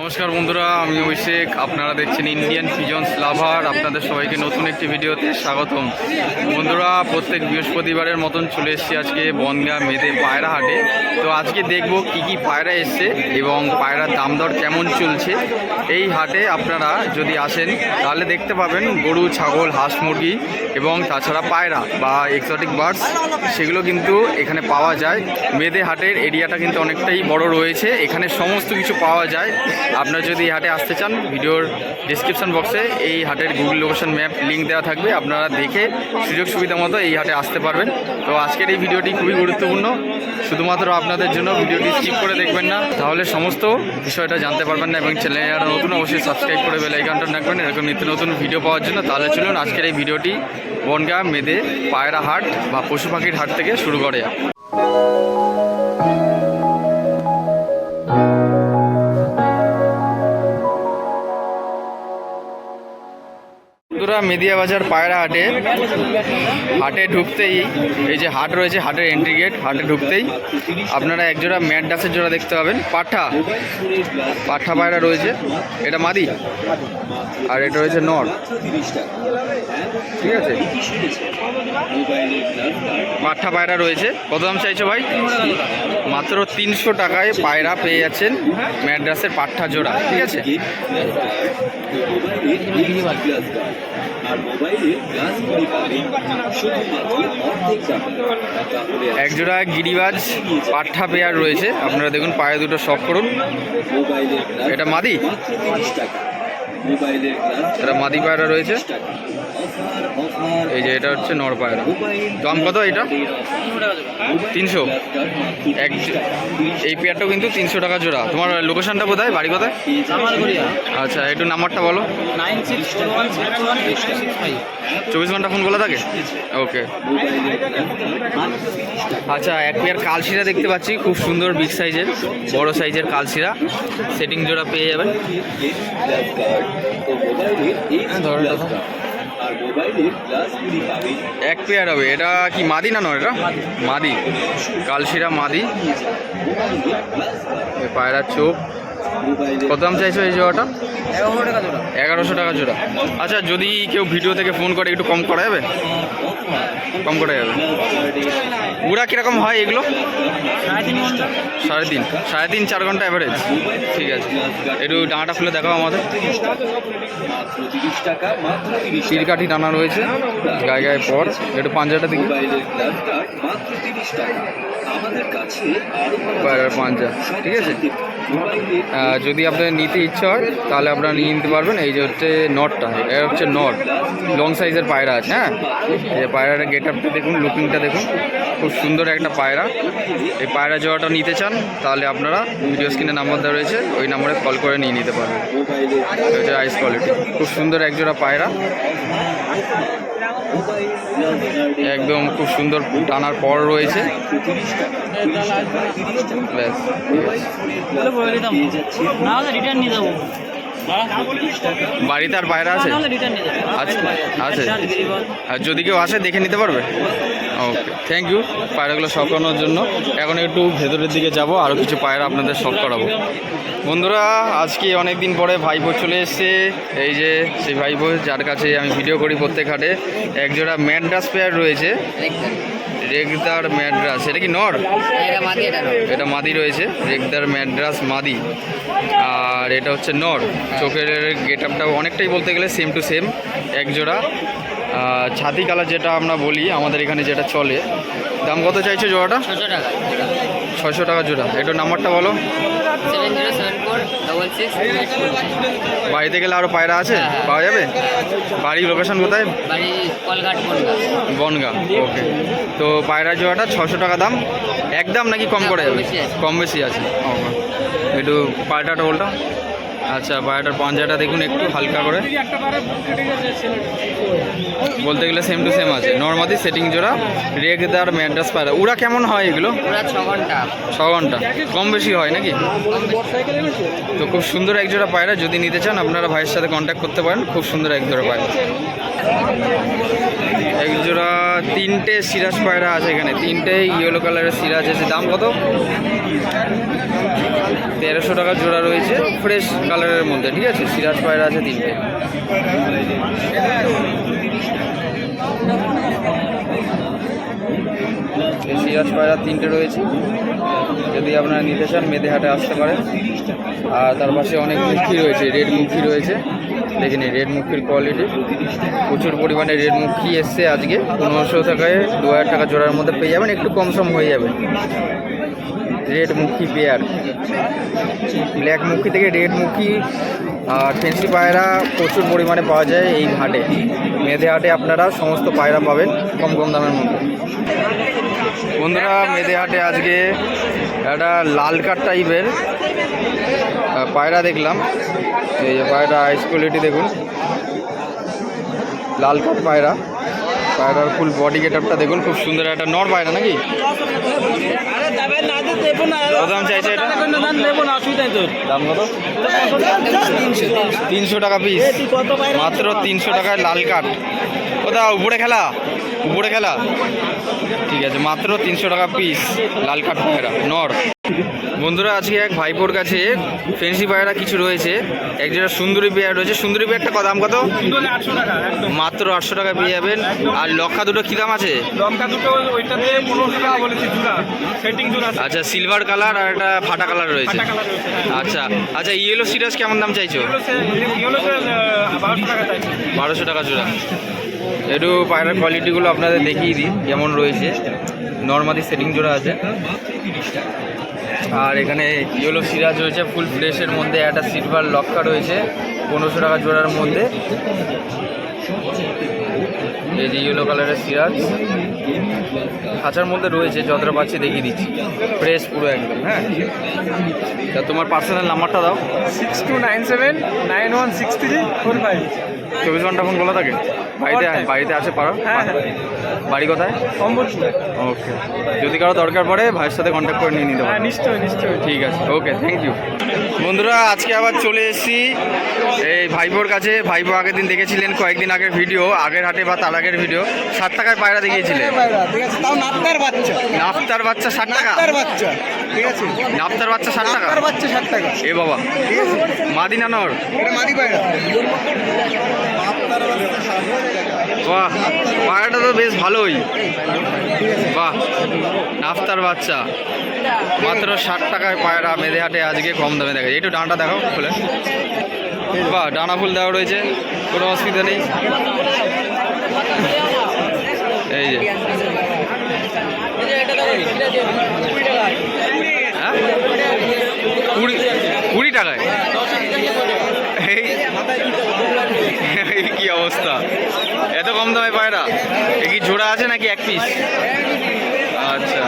নমস্কার বন্ধুরা, আমি অভিষেক। আপনারা দেখছেন ইন্ডিয়ান পিজন্স লাভার আপনাদের সবাইকে নতুন একটি ভিডিওতে স্বাগতম। বন্ধুরা, প্রত্যেক বৃহস্পতিবারের মতন চলে এসেছি আজকে বনগা মেদে পায়রা হাটে। তো আজকে দেখব কি কি পায়রা এসছে এবং পায়রার দাম দর কেমন চলছে। এই হাটে আপনারা যদি আসেন, তাহলে দেখতে পাবেন গরু, ছাগল, হাঁস, মুরগি এবং তাছাড়া পায়রা বা এক্সোটিক বার্ডস সেগুলো কিন্তু এখানে পাওয়া যায়। মেদে হাটের এরিয়াটা কিন্তু অনেকটাই বড় রয়েছে। এখানে সমস্ত কিছু পাওয়া যায়। আপনারা যদি হাটে আসতে চান, ভিডিওর ডিসক্রিপশন বক্সে এই হাটের গুগল লোকেশন ম্যাপ লিঙ্ক দেওয়া থাকবে। আপনারা দেখে সুযোগ সুবিধা মতো এই হাটে আসতে পারবেন। তো আজকের এই ভিডিওটি খুবই গুরুত্বপূর্ণ। শুধুমাত্র আপনাদের জন্য ভিডিওটি স্কিপ করে দেখবেন না। তাহলে সমস্ত বিষয়টা জানতে পারবেন না এবং চ্যানেলে যারা নতুন অবশ্যই সাবস্ক্রাইব করে বেল আইকনটা রাখবেন। এরকম নিত্য নতুন ভিডিও পাওয়ার জন্য তাহলে চলুন আজকের এই ভিডিওটি বনগা মেদে পায়রা হাট বা পশু পাখির হাট থেকে শুরু করে। বন্ধুরা, মেদিয়া বাজার পায়রা হাটে। হাটে ঢুকতেই, এই যে হাট রয়েছে, হাটের এন্ট্রি গেট হাটে ঢুকতেই আপনারা একজোড়া ম্যাট ডাসের জোড়া দেখতে পাবেন। পাঠা। পাঠা পায়রা রয়েছে। এটা মাদি। আর এটা রয়েছে নর। ঠিক আছে? পাঠা পায়রা রয়েছে। কত দাম চাইছো ভাই? মাত্র তিনশো টাকায় পায়রা পেয়ে যাচ্ছেন ম্যাড্রাসের পাঠা জোড়া। ঠিক আছে? আর মোবাইলে গ্লাস ঘড়ি পাবেন শুধুমাত্র অর্ধেক দামে এক জোড়া গিরিবাজ পাঠা পেয়ার রয়েছে। আপনারা দেখুন পায়ে দুটো শখ করুন। মোবাইলের এটা মাদি? টাকা। এটা মাদি পায়রা রয়েছে। এই যে এটা হচ্ছে নর পায়রা। দাম কত এটা? তিনশো। এক এই পেয়ারটাও কিন্তু তিনশো টাকা জোড়া। তোমার লোকেশনটা কোথায়? বাড়ি কোথায়? আচ্ছা একটু নাম্বারটা বলো। চব্বিশ ঘণ্টা ফোন খোলা থাকে? ওকে। আচ্ছা এক পেয়ার কালশিরা দেখতে পাচ্ছি। খুব সুন্দর বিগ সাইজের বড় সাইজের কালশিরা। সেটিং জোড়া পেয়ে যাবেন। ও মোবাইলের এই গ্লাসটা। আর মোবাইলের গ্লাস ঘড়ি পাবেন এক পেয়ার হবে। এটা কি মাদি না নয় এটা? মাদি। কালশিরা মাদি। এই পায়রার চোখ কত দাম চাইছো এই জোড়াটা? এগারোশো টাকা জোড়া। আচ্ছা যদি কেউ ভিডিও থেকে ফোন করে একটু কম করা যাবে? কম করা যাবে উড়া কীরকম হয় এগুলো? সাড়ে তিন। সাড়ে তিন চার ঘণ্টা অ্যাভারেজ ঠিক আছে। একটু ডাঁটা খুলে দেখাও আমাদের। চিরকাঠি টানা রয়েছে। গায়ে গায়ে পর। একটু পাঞ্জাটা দিকে পাঞ্জা। ঠিক আছে? যদি আপনাদের নিতে ইচ্ছা হয়, তাহলে আপনারা নিয়ে নিতে পারবেন। এই যে হচ্ছে নটটা এটা হচ্ছে নট লং সাইজের পায়রা আছে হ্যাঁ? এই যে পায়রার গেট আপটা দেখুন লুকিংটা দেখুন। খুব সুন্দর একটা পায়রা। এই পায়রা জোড়াটা নিতে চান, তাহলে আপনারা ভিডিও স্ক্রিনে নাম্বার দেওয়া রয়েছে, ওই নাম্বারে কল করে নিয়ে নিতে পারবেন। এটা আইস কোয়ালিটি খুব সুন্দর এক জোড়া পায়রা। একদম খুব সুন্দর টানার পর রয়েছে। ব্যাস। বাড়িতে আর পায়রা আছে? গিরিবাজ। আর যদি কেউ আসে দেখে নিতে পারবে? ওকে থ্যাংক ইউ পায়রাগুলো শখ করানোর জন্য। এখন একটু ভেতরের দিকে যাব আরও কিছু পায়রা আপনাদের শখ করাবো। বন্ধুরা, আজকে অনেক দিন পরে ভাইপো চলে এসছে। এই যে, সেই ভাইপো, যার কাছে আমি ভিডিও করি প্রত্যেক হাটে। একজোড়া ম্যাড্রাস পেয়ার রয়েছে। রেগদার ম্যাড্রাস এটা কি নর? এটা মাদি রয়েছে রেগদার ম্যাড্রাস মাদি। আর এটা হচ্ছে নর। চোখের গেট আপটা অনেকটাই বলতে গেলে সেম টু সেম এক জোড়া। ছাতি কালার যেটা আমরা বলি আমাদের এখানে যেটা চলে দাম কত চাইছো জোড়াটা? ছশো টাকা। ছয়শো টাকা জোড়া। একটু নাম্বারটা বলো। বাড়িতে গেলে আরও পায়রা আছে? পাওয়া যাবে? বাড়ির লোকেশন কোথায়? বনগা। ওকে তো পায়রা জোড়াটা ছশো টাকা দাম। একদম নাকি কম করে যাবে? কম বেশি আছে। একটু পায়রাটা বলটা আচ্ছা পায়রাটার পাঞ্জাটা দেখুন একটু হালকা করে। বলতে গেলে সেম টু সেম আছে। নর্মাদি সেটিং জোড়া রেগদার ম্যাড্রাস পায়রা। উড়া কেমন হয় এগুলো? ছ ঘণ্টা। ছ ঘণ্টা। কম বেশি হয় নাকি? তো খুব সুন্দর এক জোড়া পায়রা। যদি নিতে চান আপনারা ভাইয়ের সাথে কন্ট্যাক্ট করতে পারেন। খুব সুন্দর এক জোড়া পায়রা। এক জোড়া তিনটে সিরাজ পায়রা আছে এখানে। তিনটে ইয়েলো কালারের সিরাজ আছে। দাম কত? তেরোশো টাকা জোড়া রয়েছে ফ্রেশ কালারের মধ্যে, ঠিক আছে? সিরাজ পায়রা আছে তিনটে। সিরাজ পায়রা তিনটে রয়েছে। যদি আপনারা নিতে চান মেদে হাটে আসতে পারেন। আর তার পাশে অনেক মুখী রয়েছে রেড মুখী রয়েছে। দেখে নিন রেড মুখির কোয়ালিটি প্রচুর পরিমাণে রেড মুখী এসছে আজকে। পনেরোশো টাকায়, দু হাজার টাকা জোড়ার মধ্যে পেয়ে যাবেন, একটু কম সম হয়ে যাবে। রেড মুখী পেয়ার। ব্ল্যাক মুখী থেকে রেড মুখী আর ফেন্সি পায়রা প্রচুর পরিমাণে পাওয়া যায় এই হাটে। মেধে হাটে আপনারা সমস্ত পায়রা পাবেন কম কম দামের মধ্যে। বন্ধুরা মেধে হাটে আজকে একটা লাল কাঠ টাইপের পায়রা দেখলাম। এই যে পায়রা আইস কোয়ালিটি দেখুন। লাল কাঠ পায়রা। পায়রার ফুল বডি গেট দেখুন, খুব সুন্দর একটা নর পায়রা নাকি? তিনশো টাকা পিস মাত্র তিনশো টাকায় লাল কাঠ। কোথাও উপরে খেলা। উপরে খেলা। ঠিক আছে, মাত্র তিনশো টাকা পিস লাল কাঠ নর। বন্ধুরা আজকে এক ভাইপোর কাছে ফেন্সি পায়রা কিছু রয়েছে। এক যেটা সুন্দরী পেয়ার রয়েছে। সুন্দরী পেয়ারটা কত দাম কত? মাত্র আটশো টাকা পেয়ে যাবেন। আর লক্ষা দুটো কী দাম আছে? আচ্ছা সিলভার কালার আর একটা ফাটা কালার রয়েছে। হ্যাঁ। আচ্ছা আচ্ছা ইয়েলো সিরাজ কেমন দাম চাইছে? বারোশো টাকা জোড়া। একটু পায়রার কোয়ালিটিগুলো আপনাদের দেখিয়ে দিই কেমন রয়েছে। নর্মালি সেটিং জোড়া আছে। আর এখানে ইয়েলো সিরাজ রয়েছে ফুল ফ্রেশের মধ্যে একটা সিলভার লক্কা রয়েছে পনেরোশো টাকা জোড়ার মধ্যে। এই যে ইয়েলো কালারের সিরাজ। খাঁচার মধ্যে রয়েছে যতটা পাচ্ছি দেখিয়ে দিচ্ছি। ফ্রেশ পুরো একদম হ্যাঁ? তা তোমার পার্সোনাল নাম্বারটা দাও। Six two nine seven nine one six three four five চব্বিশ ঘণ্টা ফোন খোলা থাকে? বাড়িতে. বাড়িতে আছে পারো হ্যাঁ, হ্যাঁ। বাড়ি কোথায়? সম্বলপুর ওকে। যদি কারও দরকার পড়ে ভাইয়ের সাথে কন্ট্যাক্ট করে নিয়ে নিতে হ্যাঁ পারো। নিশ্চয়ই নিশ্চয়ই। ঠিক আছে ওকে থ্যাংক ইউ বন্ধুরা আজকে আবার চলে এসেছি এই ভাইপোর কাছে। ভাইপো আগের দিন দেখেছিলেন কয়েকদিন আগের ভিডিও আগের হাটে বা তার আগের ভিডিও। ষাট টাকায় পায়রা দেখিয়েছিলেন। ঠিক আছে। তাও নাপ্তার বাচ্চা। নাফতার বাচ্চা ষাট টাকা? বাচ্চা ঠিক আছে। নাফতার বাচ্চা ষাট টাকা? নাপ্তার বাচ্চা ষাট টাকা। এ বাবা। ঠিক আছে। মাদিনা নর এটা মাদি পায়রা। বাহ পায়রাটা তো বেশ ভালোই। বাহ নাফতার বাচ্চা। মাত্র ষাট টাকায় পায়রা মেধে হাটে, আজকে কম দামে দেখা যায়। একটু ডানাটা দেখাও খুলে। বাহ, ডানা ফুল দেওয়া রয়েছে, কোনো অসুবিধা নেই। এই যে। হ্যাঁ? কুড়ি কুড়ি টাকায়? কি অবস্থা? এত কম দামে পায়রা? এ কি জোড়া আছে নাকি এক পিস আচ্ছা।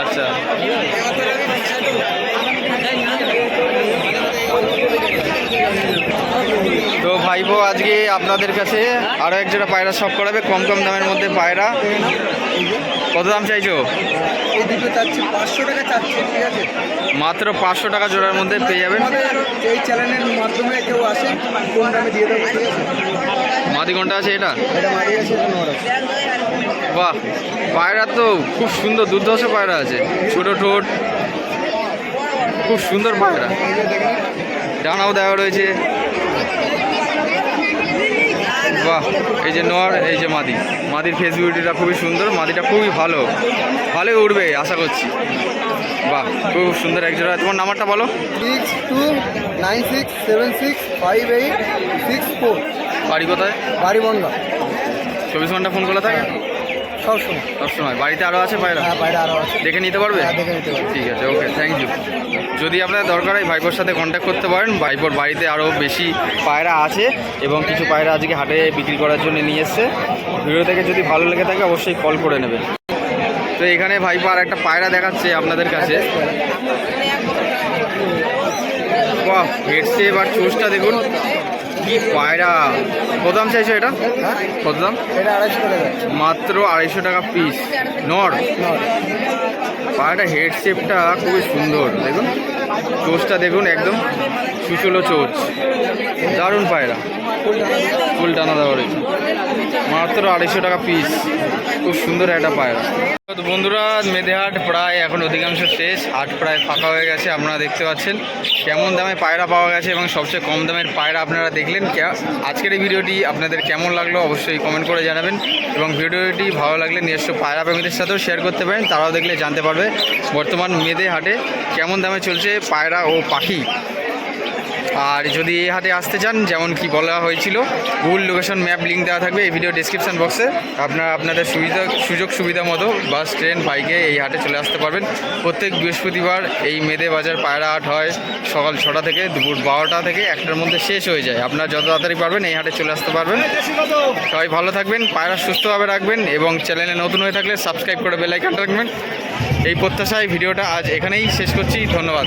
আচ্ছা। তো ভাইবো, আজকে আপনাদের কাছে আরও এক জোড়া পায়রা সব করাবে, কম কম দামের মধ্যে পায়রা। কত দাম চাইছো? এই দুটো চাচ্ছি পাঁচশো টাকা চাচ্ছি ঠিক আছে? মাত্র পাঁচশো টাকা জোড়ার মধ্যে পেয়ে যাবেন। আমাদের এই চ্যানেলের মাধ্যমে কেউ আসে কোন দামে দিয়ে দেবো ঠিক আছে? মাদি ঘণ্টা আছে এটা? এটা মাদি আছে এটা নর আছে বাহ পায়রা তো খুব সুন্দর দুর্ধর্ষ পায়রা আছে। ছোট ঠোঁট খুব সুন্দর পায়রা। ডানাও দেওয়া রয়েছে। বাহ এই যে নোয়ার এই যে মাদি। মাদির ফেস বিউটিটা খুবই সুন্দর মাদিটা খুবই ভালো। ভালোই উঠবে আশা করছি। বাহ খুব সুন্দর এক জোড়া। তোমার নাম্বারটা বলো। Six two nine six seven six five eight six four বাড়ি কোথায়? বাড়ি বন্ধ চব্বিশ ঘণ্টা ফোন খোলা থাকে? সবসময়। সবসময়। বাড়িতে আরও আছে পায়রা হ্যাঁ বাইরে আরও আছে। দেখে নিতে পারবে? হ্যাঁ, দেখে নিতে পারবে। ঠিক আছে ওকে থ্যাংক ইউ যদি আপনার দরকার হয় ভাইপোর সাথে কন্ট্যাক্ট করতে পারেন। ভাইপোর বাড়িতে আরও বেশি পায়রা আছে এবং কিছু পায়রা আজকে হাটে বিক্রি করার জন্য নিয়ে এসছে। ভিডিও থেকে যদি ভালো লেগে থাকে অবশ্যই কল করে নেবেন তো এখানে ভাইপো আর একটা পায়রা দেখাচ্ছে আপনাদের কাছে। বাহ হেডসে এবার চোষটা দেখুন। কি পায়রা? কত দাম চাইছো এটা? কত দাম মাত্র আড়াইশো টাকা পিস নর? পায়রাটা হেড শেপটা খুবই সুন্দর, দেখুন। চোচটা দেখুন একদম সুচলো চোচ। দারুণ পায়রা। ফুল টানা দেওয়া রয়েছে। মাত্র আড়াইশো টাকা পিস খুব সুন্দর একটা পায়রা তো বন্ধুরা মেধেহাট প্রায় এখন অধিকাংশ শেষ। হাট প্রায় ফাঁকা হয়ে গেছে, আপনারা দেখতে পাচ্ছেন। কেমন দামে পায়রা পাওয়া গেছে এবং সবচেয়ে কম দামের পায়রা আপনারা দেখলেন আজকের এই ভিডিওটি আপনাদের কেমন লাগল অবশ্যই কমেন্ট করে জানাবেন। এবং ভিডিওটি ভালো লাগলে নিজস্ব পায়রা প্রেমীদের সাথেও শেয়ার করতে পারেন, তারাও দেখলে জানতে পারবে বর্তমান মেধে হাটে কেমন দামে চলছে পায়রা ও পাখি। আর যদি এই হাটে আসতে চান, যেমন কি বলা হয়েছিল, গুগল লোকেশন ম্যাপ লিঙ্ক দেওয়া থাকবে এই ভিডিও ডিসক্রিপশন বক্সে আপনারা আপনাদের সুবিধা, সুযোগ সুবিধা মতো বাস, ট্রেন, বাইকে এই হাটে চলে আসতে পারবেন। প্রত্যেক বৃহস্পতিবার এই মেদে বাজার পায়রা হাট হয় সকাল ছটা থেকে দুপুর বারোটা থেকে একটার মধ্যে শেষ হয়ে যায়। আপনারা যত তাড়াতাড়ি পারবেন এই হাটে চলে আসতে পারবেন। সবাই ভালো থাকবেন, পায়রা সুস্থভাবে রাখবেন এবং চ্যানেলে নতুন হয়ে থাকলে সাবস্ক্রাইব করে বেলাইকান রাখবেন। এই প্রত্যাশায় ভিডিওটা আজ এখানেই শেষ করছি। ধন্যবাদ।